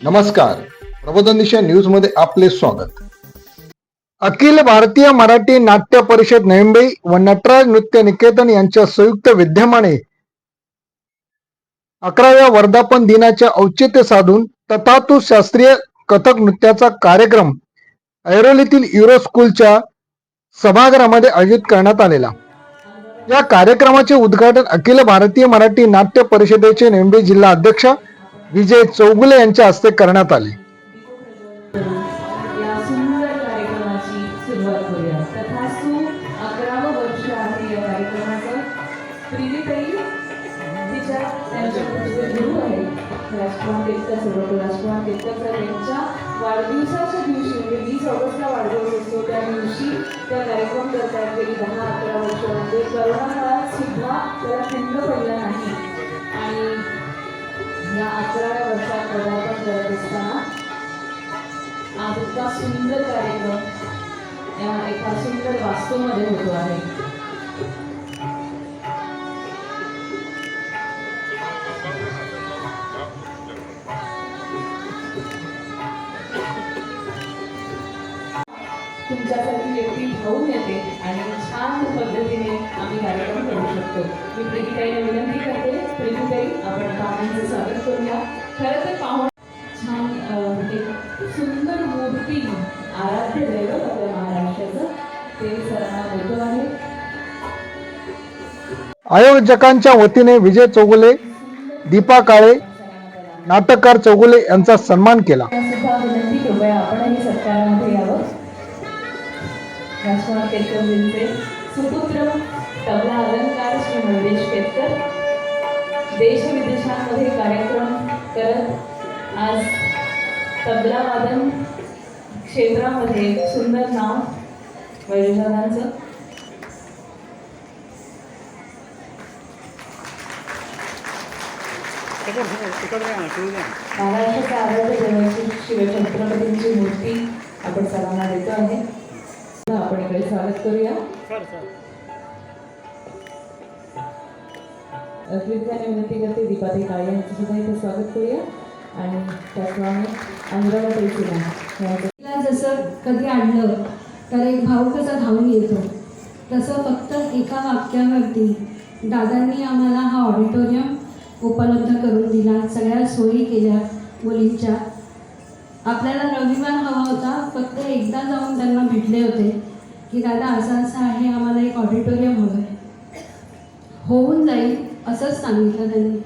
नमस्कार. प्रबोधन दिशा न्यूजमध्ये आपले स्वागत. अखिल भारतीय मराठी नाट्य परिषद नेंबई व नटराज नृत्य निकेतन यांच्या संयुक्त विद्यमाने अकराव्या वर्धापन दिनाचे औचित्य साधून तथातु शास्त्रीय कथक नृत्याचा कार्यक्रम ऐरोलीतील युरो स्कूलच्या सभागृहामध्ये आयोजित करण्यात आलेला. या कार्यक्रमाचे उद्घाटन अखिल भारतीय मराठी नाट्य परिषदेचे नेमबी जिल्हा अध्यक्ष विजय चौगुले यांच्या हस्ते करण्यात आले. वाढदिवसाच्या दिवशी म्हणजे वीस ऑगस्टला वाढदिवस असतो त्या दिवशी त्या कार्यक्रम करतात. गेली दहा अकरा वर्षामध्ये म्हणजे करोना काळात सुद्धा त्याला खंड पडला नाही. आणि या अकराव्या वर्षात पदार्पण करत असताना आज इतका सुंदर कार्यक्रम या एका सुंदर वास्तूमध्ये होतो आहे. तुमच्यासाठी व्यक्ती धावून येते आणि छान पद्धतीने आम्ही कार्यक्रम करू शकतो. मी प्रीतीताईने विनंती करते. प्रीतीताई आपण पाहुण्यांचं स्वागत करूया. खरं तर पाहुणे छान एक सुंदर मूर्ती आराध्य दैवत आपल्या महाराष्ट्राचं ते सरांना देतो आहे. आयोजकांच्या वतीने विजय चौगुले दीपा काळे नाटककार चौगुले यांचा सन्मान केला. राजकुमार केतकरजींचे सुपुत्र तबला अलंकार श्री मंगेश केतकर. देश विदेशांमध्ये कार्यक्रम करत आज तबला वादन क्षेत्रामध्ये एक सुंदर नाव वैजनाथांचं. महाराष्ट्राच्या आराध्य देवाची शिवछत्रपतींची मूर्ती आपण सर्वांना देतो आहे. आपण इकडे स्वागत करूया. कृपयाने विनंती करते दीपाताई काळे यांचं सुद्धा इथे स्वागत करूया. आणि त्याचप्रमाणे अनुराधा तिला जसं कधी आणलं तर एक भाऊ कसा धावून येतो. तसं फक्त एका वाक्यावरती दादांनी आम्हाला हा ऑडिटोरियम उपलब्ध करून दिला. सगळ्या सोयी केल्या मुलींच्या. आपल्याला रविवार हवा होता फक्त एकदा जाऊन त्यांना भेटले होते. की दादा असं असं आहे आम्हाला एक ऑडिटोरियम हवं आहे होऊन जाईल असंच सांगितलं त्यांनी.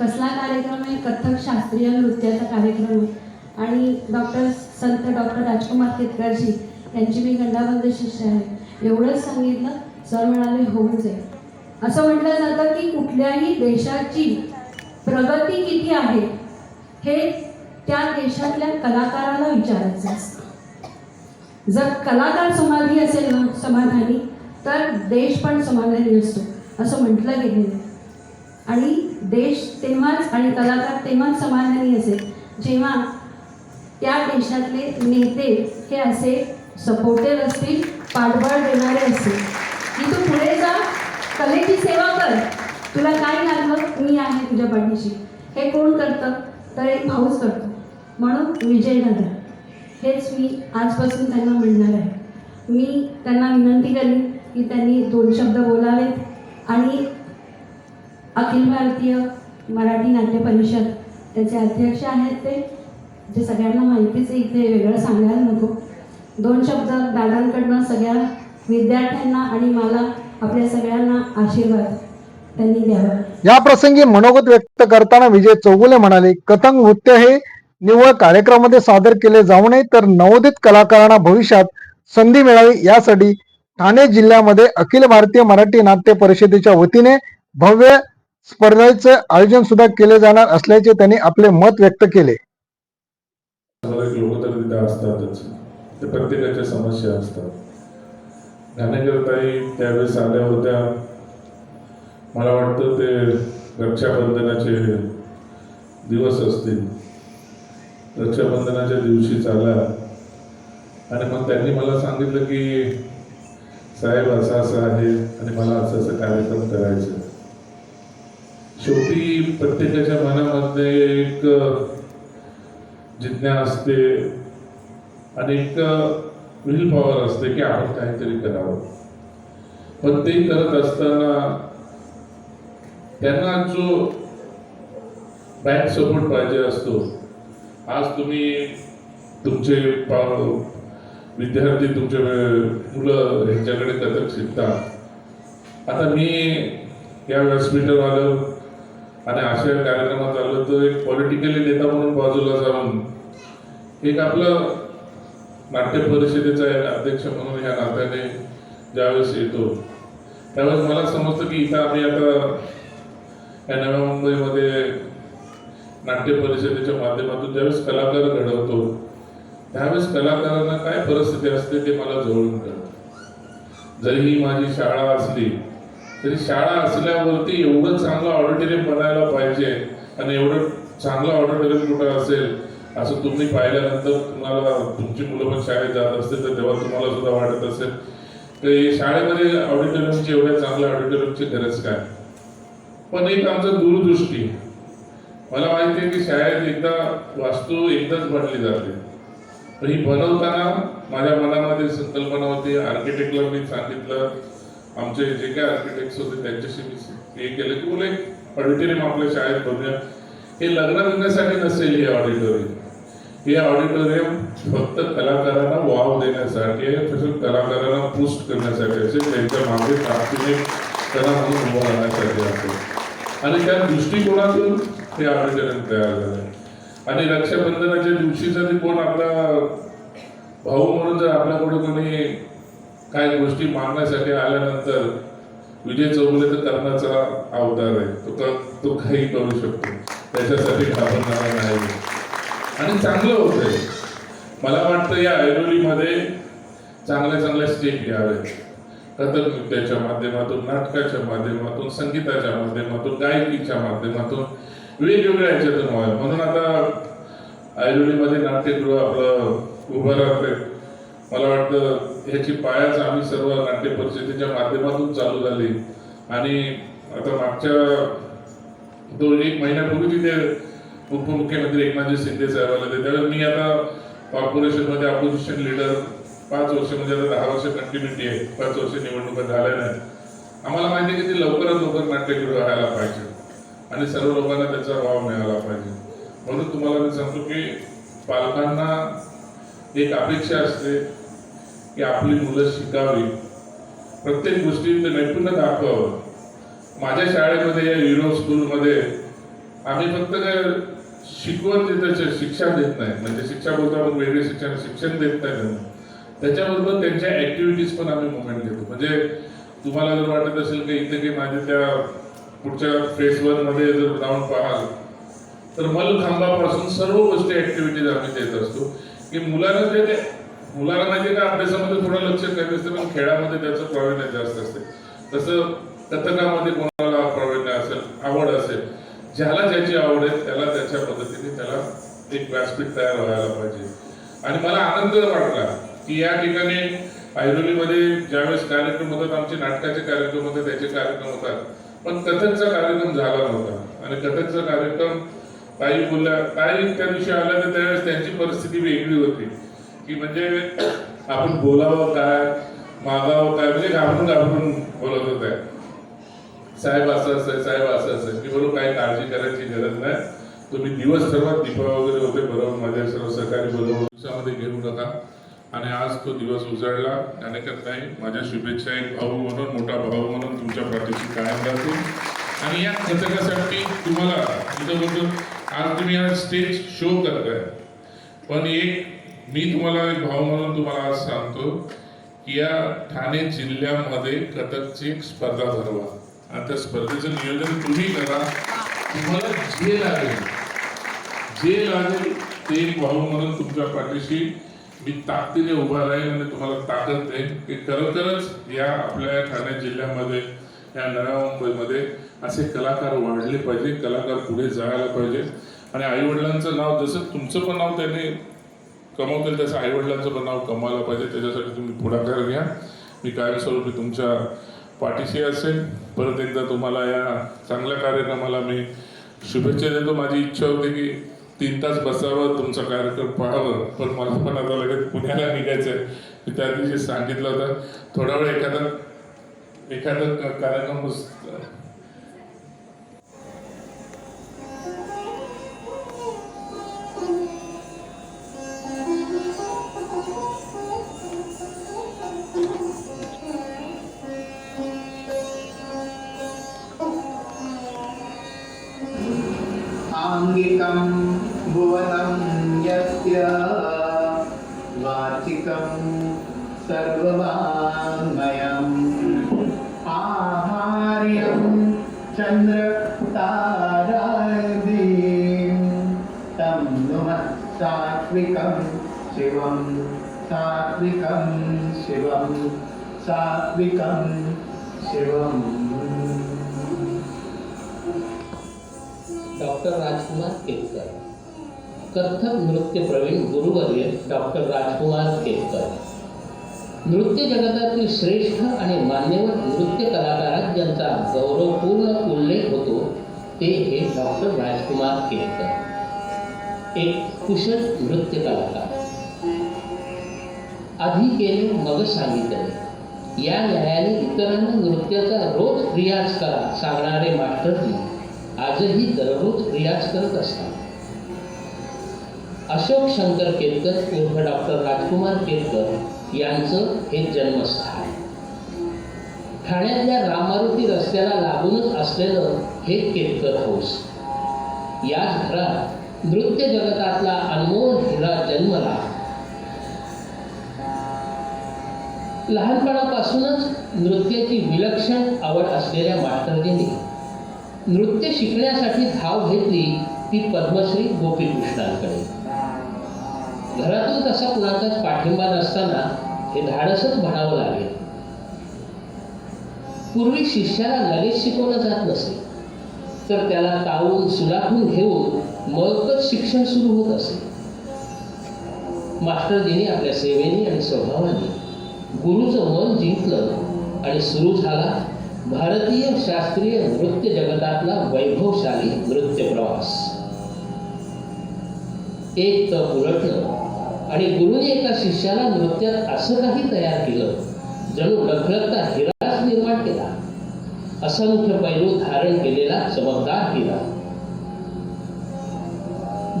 कसला कार्यक्रम आहे? कथक शास्त्रीय नृत्याचा कार्यक्रम आहे. आणि डॉक्टर संत डॉक्टर राजकुमार केतकरजी यांची मी गंडाबंद शिष्य आहे. एवढंच सांगितलं सर म्हणाले होऊन जाईल. असं म्हटलं जातं की कुठल्याही देशाची प्रगती किती आहे हे त्या देशातल्या कलाकाराला विचारायचं असतं. जर कलाकार समाधी असेल ना समाधानी तर देश पण समाधानी असतो असं म्हटलं गेलेलं आणि देश तेव्हाच आणि कलाकार तेव्हाच समाधानी असेल जेव्हा त्या देशातले नेते हे असे सपोर्टेड असतील पाठबळ देणारे असतील. की तू पुढे जा कलेची सेवा कर. तुला काय लागलं? मी आहे तुझ्या पाठीशी. हे कोण करतं? तर एक भाऊच करतो. म्हणून विजयनगर. हेच मी आजपासून त्यांना मिळणार आहे. मी त्यांना विनंती करीन की त्यांनी दोन शब्द बोलावेत आणि अखिल भारतीय मराठी नाट्य परिषद त्याचे अध्यक्ष आहेत ते जे सगळ्यांना माहितीच आहे इथे वेगळं सांगायला नको. दोन शब्द दादांकडनं सगळ्या विद्यार्थ्यांना आणि मला आपल्या सगळ्यांना आशीर्वाद त्यांनी द्यावा. या प्रसंगी मनोगत व्यक्त करताना विजय चौगुले म्हणाले कथक नृत्य हे निव्वळ कार्यक्रमामध्ये सादर केले जाऊ नये तर नवोदित कलाकारांना भविष्यात संधी मिळावी यासाठी ठाणे जिल्ह्यामध्ये अखिल भारतीय मराठी नाट्य परिषदेच्या वतीने भव्य स्पर्धेचे आयोजन सुद्धा केले जाणार असल्याचे त्यांनी आपले मत व्यक्त केले. असतातच प्रत्येकाच्या समस्या असतात. ज्ञानेश्वरताई त्यावेळेस आल्या होत्या. मला वाटतं ते रक्षाबंधनाचे दिवस असतील. रक्षाबंधनाच्या दिवशी चाला आणि मग त्यांनी मला सांगितलं की साहेब असं असं आहे आणि मला असं असं कार्यक्रम करायचं शेवटी प्रत्येकाच्या मनामध्ये एक जिज्ञा असते आणि एक विल पॉवर असते की आपण काहीतरी करावं. पण ते करत असताना त्यांना जो बॅक सपोर्ट पाहिजे असतो आज तुम्ही तुमचे विद्यार्थी तुमचे मुलं ह्यांच्याकडे कथक शिकतात. आता मी या व्यासपीठावर आलो आणि अशा कार्यक्रमात आलो तर एक पॉलिटिकली नेता म्हणून बाजूला जाऊन एक आपलं नाट्य परिषदेचा एक अध्यक्ष म्हणून या नात्याने ज्यावेळेस येतो त्यावेळेस मला समजतं की इथं आम्ही आता या नव्या मुंबईमध्ये नाट्य परिषदेच्या माध्यमातून ज्यावेळेस कलाकार घडवतो त्यावेळेस कलाकारांना काय परिस्थिती असते ते मला जवळून कळत. जरी ही माझी शाळा असली तरी शाळा असल्यावरती एवढं चांगलं ऑडिटोरियम बनायला पाहिजे आणि एवढं चांगलं ऑडिटोरियम कुठं असेल असं तुम्ही पाहिल्यानंतर तुम्हाला तुमची मुलं पण शाळेत जात असतील तर तेव्हा तुम्हाला सुद्धा वाटत असेल की शाळेमध्ये ऑडिटोरियमची एवढ्या चांगल्या ऑडिटोरियमची गरज काय? पण एक आमचं दूरदृष्टी मला माहिती आहे की शाळेत एकदा वास्तू एकदाच बनली जाते. पण ही बनवताना माझ्या मनामध्ये संकल्पना होती. आर्किटेक्टला मी सांगितलं. आमचे जे काय आर्किटेक्ट होते त्यांच्याशी मी हे केलं की बोले ऑडिटोरियम आपल्या शाळेत बनूया हे लग्न करण्यासाठी नसेल हे ऑडिटोरियम हे ऑडिटोरियम फक्त कलाकारांना वाव देण्यासाठी आहे. तसंच कलाकारांना पुष्ट करण्यासाठी असेल. त्यांच्या मागे ताकदीने कला म्हणून उभं राहण्यासाठी असेल. आणि त्या दृष्टिकोनातून ते ऑडिटोरियम तयार झालं आणि रक्षाबंधनाच्या दिवशी जर कोण आपला भाऊ म्हणून जर आपल्याकडे कोणी काही गोष्टी मागण्यासाठी आल्यानंतर विजय चौगुले तर कर्णाचा अवतार आहे. तो का तो काही करू शकतो. त्याच्यासाठी घाबरणारा नाही. आणि चांगलं होतंय. मला वाटतं या ऐरोलीमध्ये चांगल्या चांगल्या स्टेप घ्यावेत कथक नृत्याच्या माध्यमातून नाटकाच्या माध्यमातून संगीताच्या माध्यमातून गायकीच्या माध्यमातून वेगवेगळ्या ह्याच्यातून व्हावं म्हणून आता ऐरोलीमध्ये नाट्यगृह आपलं उभं राहते मला वाटतं ह्याची पायाच आम्ही सर्व नाट्य परिषदेच्या माध्यमातून चालू झाली. आणि आता मागच्या दोन एक महिन्यापूर्वी तिथे उपमुख्यमंत्री एकनाथजी शिंदे साहेब आले होते. त्यावेळेस मी आता कॉर्पोरेशनमध्ये अपोजिशन लिडर पाच वर्ष म्हणजे आता दहा वर्ष कंटिन्युटी आहे. पाच वर्ष निवडणुका झाल्या नाही आम्हाला माहिती आहे की ते लवकरात लवकर नाट्यगृह व्हायला पाहिजे. आणि सर्व लोकांना त्याचा वाव मिळाला पाहिजे. म्हणून तुम्हाला मी सांगतो की पालकांना एक अपेक्षा असते की आपली मुलं शिकावी. प्रत्येक गोष्टीत नैपुण्य दाखवावं. माझ्या शाळेमध्ये या युरो स्कूलमध्ये आम्ही फक्त काय शिकवण देत शिक्षा शिक्षण देत नाही. म्हणजे शिक्षा बोलतो आपण वेगळे शिक्षण शिक्षण देत नाही त्यांना त्याच्याबरोबर त्यांच्या ऍक्टिव्हिटीज पण आम्ही मुवमेंट देतो म्हणजे तुम्हाला जर वाटत असेल की इथे की माझ्या त्या पुढच्या फेस वनमध्ये जर जाऊन पाहाल तर मलखांबापासून सर्व गोष्टी ऍक्टिव्हिटीज आम्ही देत असतो. की मुलांना जे ते मुलाला माहिती का अभ्यासामध्ये थोडं लक्ष कमी असते पण खेळामध्ये त्याचं प्रावीण्य जास्त असते. तसं कथकामध्ये कोणाला प्रावीण्य असेल आवड असेल ज्याला ज्याची आवड आहे त्याला त्याच्या पद्धतीने त्याला एक व्यासपीठ तयार व्हायला पाहिजे. आणि मला आनंद वाटला की या ठिकाणी ऐरोलीमध्ये ज्यावेळेस कार्यक्रम होतात आमचे नाटकाचे कार्यक्रम होतात त्याचे कार्यक्रम होतात. पण कथकचा कार्यक्रम झाला नव्हता. आणि कथकचा कार्यक्रम ताई बोलल्या ताई त्या दिवशी आल्या तर त्यावेळेस त्यांची परिस्थिती वेगळी होती. की म्हणजे आपण बोलावं काय मागावं काय म्हणजे घाबरून घाबरून बोलत होत्या. साहेब असं असं साहेब असं असं की बरोबर काही काळजी करायची गरज नाही. तुम्ही दिवस सर्वात दीपा वगैरे होते बरोबर. माझ्या सर्व सहकारी बरोबर दिवसामध्ये घेऊ नका आणि आज तो दिवस उजळला. अनेकच नाही माझ्या शुभेच्छा एक भाऊ म्हणून मोठा भाऊ म्हणून तुमच्या पाठीशी कायम राहतील. आणि या पथकासाठी तुम्हाला तिथं बोलतो आज तुम्ही आज स्टेज शो करताय. पण एक मी तुम्हाला एक भाऊ म्हणून तुम्हाला आज सांगतो की या ठाणे जिल्ह्यामध्ये कथकची एक स्पर्धा भरवा. आणि त्या स्पर्धेचं नियोजन तुम्ही करा. तुम्हाला जे लागेल जे लागेल ते एक भाऊ म्हणून तुमच्या पाठीशी मी ताकदीने उभा राहील आणि तुम्हाला ताकद देईन की खरोखरच या आपल्या या ठाणे जिल्ह्यामध्ये या नव्या मुंबईमध्ये असे कलाकार वाढले पाहिजे कलाकार पुढे जायला पाहिजे. आणि आईवडिलांचं नाव जसं तुमचं पण नाव त्यांनी कमवतील तसं आईवडिलांचं पण नाव कमवायला पाहिजे. त्याच्यासाठी तुम्ही पुढाकार घ्या. मी कायमस्वरूपी तुमच्या पाठीशी असेल परत एकदा तुम्हाला या चांगल्या कार्यक्रमाला मी शुभेच्छा देतो. माझी इच्छा होती की तीन तास बसावं तुमचा कार्यक्रम पाहावं. पण मला पण आता लगेच पुण्याला निघायचं आहे मी त्या दिवशी सांगितलं होतं थोडा वेळ एखादा एखादा कार्यक्रम सात्विकं शिवं सात्विकं शिवं सात्विकं शिवम् डॉक्टर राजकुमार केतकर। कथक नृत्य प्रवीण गुरुवर्य डॉक्टर राजकुमार केतकर। नृत्य जगतातील श्रेष्ठ आणि मान्यवर नृत्य कलाकारात ज्यांचा गौरवपूर्ण उल्लेख होतो ते हे डॉक्टर राजकुमार केतकर। एक कुशल नृत्य कलाकार. आधी केले मग सांगितले. या न्यायाने इतरांना नृत्याचा रोज रियाज करा सांगणारे मास्टरजी आजही दररोज रियाज करत असतात. अशोक शंकर केतकर उर्फ डॉक्टर राजकुमार केतकर यांचं हे जन्मस्थान. ठाण्यातल्या रामारुती रस्त्याला लागूनच असलेलं हे केतकर हाऊस. याच घरात नृत्य जगतातला अनमोल हिरा जन्मला. लहानपणापासूनच नृत्याची विलक्षण आवड असलेल्या मास्टरजींनी नृत्य शिकण्यासाठी धाव घेतली ती पद्मश्री गोपीकृष्णांकडे. घरातून तसा कुणाचाच पाठिंबा नसताना हे धाडसच म्हणावं लागेल. पूर्वी शिष्याला लगेच शिकवलं जात नसे. तर त्याला कावून सुलाखून घेऊन मगच शिक्षण सुरू होत असे. मास्टरजींनी आपल्या सेवेने आणि स्वभावाने गुरुचं मन जिंकलं आणि सुरू झाला भारतीय शास्त्रीय नृत्य जगतातला वैभवशाली नृत्य प्रवास. एक तप उलटलं आणि गुरुने एका शिष्याला नृत्यात असं काही तयार केलं जणू लखलखता हिराच निर्माण केला. असंख्य पैलू धारण केलेला चमकदार हिरा.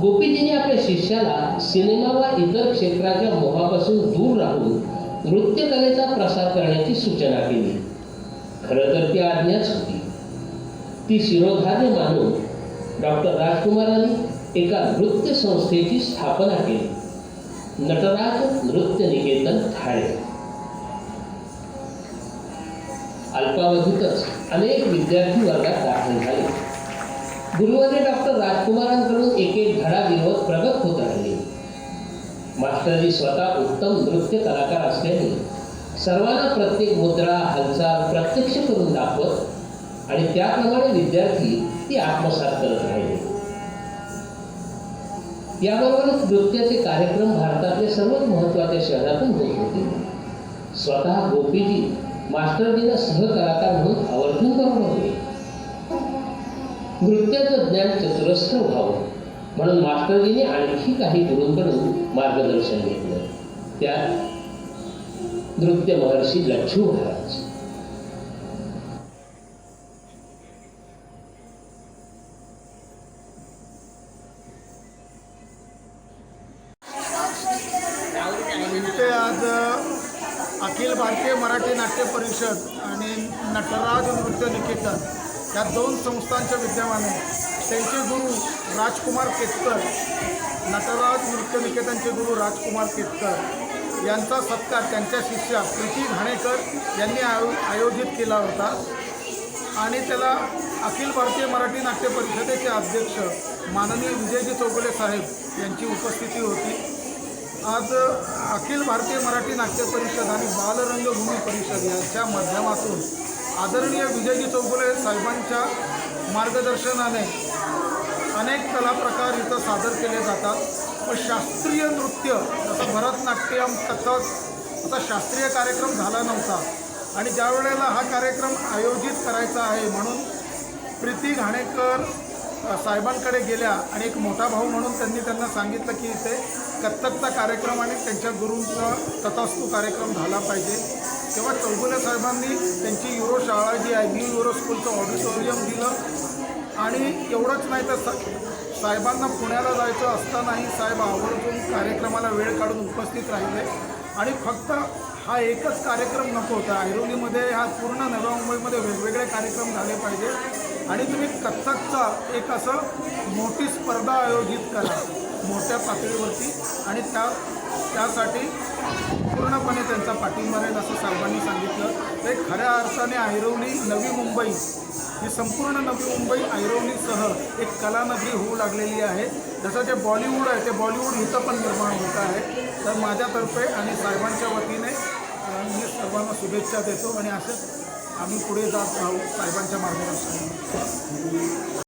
गोपीजीने आपल्या शिष्याला सिनेमा व इतर क्षेत्राच्या मोहापासून दूर राहून नृत्यकलेचा प्रसार करण्याची सूचना केली. खरं तर ती आज्ञाच होती. ती शिरोधार्य मानून डॉक्टर राजकुमारांनी एका नृत्य संस्थेची स्थापना केली. नटराज नृत्य निकेतन ठाणे. अल्पावधीतच अनेक विद्यार्थी वर्गात दाखल झाले. गुरुवारी डॉक्टर राजकुमारांकडून एक एक धडा विनोद प्रगत होत राहिले मास्टरजी स्वतः उत्तम नृत्य कलाकार असल्याने सर्वांना प्रत्येक मुद्रा हालचाल प्रत्यक्ष करून दाखवत आणि त्याप्रमाणे विद्यार्थी ती आत्मसात करत राहिले. याबरोबरच नृत्याचे कार्यक्रम भारतातल्या सर्वात महत्त्वाच्या शहरातून होत होते. स्वतः गोपीजी मास्टरजीला सहकलाकार म्हणून आवर्जून करून होते नृत्याचं ज्ञान चतुरस्थ व्हावं. म्हणून मास्टरजीने आणखी काही गुरूंकडून मार्गदर्शन घेतलं. त्यात नृत्य महर्षी लक्ष्मी महाराज. ते आज अखिल भारतीय मराठी नाट्य परिषद आणि नटराज नृत्य निकेतन या दोन संस्थांच्या विद्यमाने त्यांचे गुरु राजकुमार केतकर नटराज नृत्य निकेतनचे गुरु राजकुमार केतकर यांचा सत्कार त्यांच्या शिष्या प्रीती घाणेकर यांनी आयो आयोजित केला होता. आणि त्याला अखिल भारतीय मराठी नाट्य परिषदेचे अध्यक्ष माननीय विजयजी चौगुले साहेब यांची उपस्थिती होती. आज अखिल भारतीय मराठी नाट्य परिषद आणि बालरंगभूमी परिषद यांच्या माध्यमातून आदरणीय विजयजी चौगुले साहेबांच्या मार्गदर्शनाने अनेक कलाप्रकार इथं सादर केले जातात. व शास्त्रीय नृत्य जसं भरतनाट्यम कथक असा शास्त्रीय कार्यक्रम झाला नव्हता. आणि ज्या वेळेला हा कार्यक्रम आयोजित करायचा आहे म्हणून प्रीती घाणेकर साहेबांकडे गेल्या आणि एक मोठा भाऊ म्हणून त्यांनी त्यांना सांगितलं की इथे कथ्थकचा कार्यक्रम आणि त्यांच्या गुरूंचा तथास्तू कार्यक्रम झाला पाहिजे. तेव्हा चौगुले साहेबांनी त्यांची युरो शाळा जी आहे न्यू युरो स्कूलचं ऑडिटोरियम दिलं. आणि एवढंच नाही तर सा साहेबांना पुण्याला जायचं असतानाही साहेब आवर्जून कार्यक्रमाला वेळ काढून उपस्थित राहिले. आणि फक्त हा एकच कार्यक्रम नको होता. ऐरोलीमध्ये हा पूर्ण नव्या मुंबईमध्ये वेगवेगळे कार्यक्रम झाले पाहिजे. आणि तुम्ही कथ्थकचा एक असं मोठी स्पर्धा आयोजित करा मोठ्या पातळीवरती. आणि त्या त्यासाठी पूर्णपणे त्यांचा पाठिंबा राहील असं साहेबांनी सांगितलं. ते खऱ्या अर्थाने ऐरवली नवी मुंबई ही संपूर्ण नवी मुंबई ऐरवलीसह एक कलानगरी होऊ लागलेली आहे. जसं जे बॉलिवूड आहे ते बॉलिवूड इथं पण निर्माण होत आहे. तर माझ्यातर्फे आणि साहेबांच्या वतीने मी सर्वांना शुभेच्छा देतो आणि असंच आम्ही पुढे जात राहू साहेबांच्या मार्गदर्शनाने.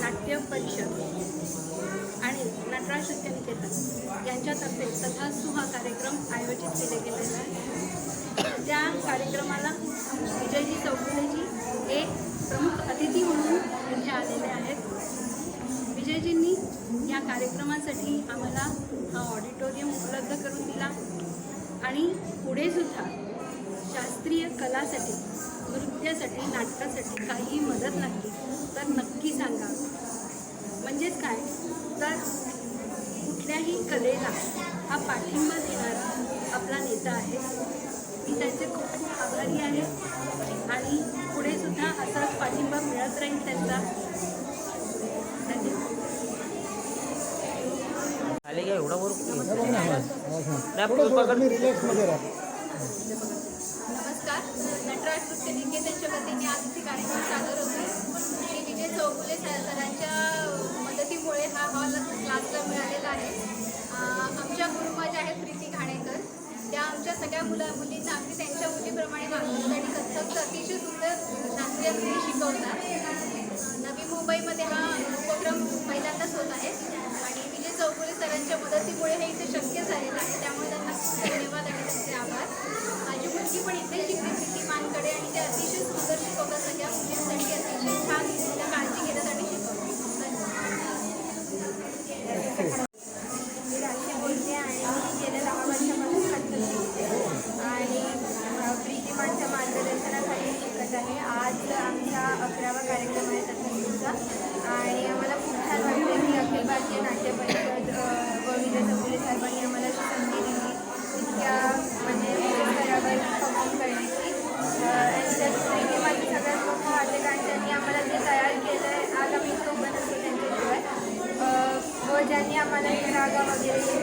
नाट्य परिषद आणि नटराज नृत्य निकेतन यांच्यातर्फे तथास्तु हा कार्यक्रम आयोजित केले गेलेला आहे त्या कार्यक्रमाला विजयजी चौगुलेजी हे प्रमुख अतिथी म्हणून इथे आलेले आहेत. विजयजींनी या कार्यक्रमासाठी आम्हाला हा ऑडिटोरियम उपलब्ध करून दिला आणि पुढे सुद्धा शास्त्रीय कलासाठी नृत्यासाठी नाटकासाठी काही मदत लागली. तर नक्की सांगा. म्हणजेच काय? तर कुठल्याही कलेला हा पाठिंबा देणारा आपला नेता आहे. मी त्यांचे खूप खूप आभारी आहे. आणि पुढे सुद्धा असाच पाठिंबा मिळत राहील त्यांचा. धन्यवाद आले का एवढा वर? नमस्कार. नटराज नृत्य निकेतनच्या वतीने आज कार्यक्रम सरांच्या मदतीमुळे हा हॉल क्लासला मिळालेला आहे. आमच्या आमच्या ज्या आहेत प्रीती घाणेकर. त्या आमच्या सगळ्या मुलं मुलींना अगदी त्यांच्या मुलीप्रमाणे वागवतात आणि कथ्थकचं अतिशय सुंदर शास्त्रीय शिकवतात. नवी मुंबईमध्ये हा आम्हाला हे रागा वगैरे शिकवले,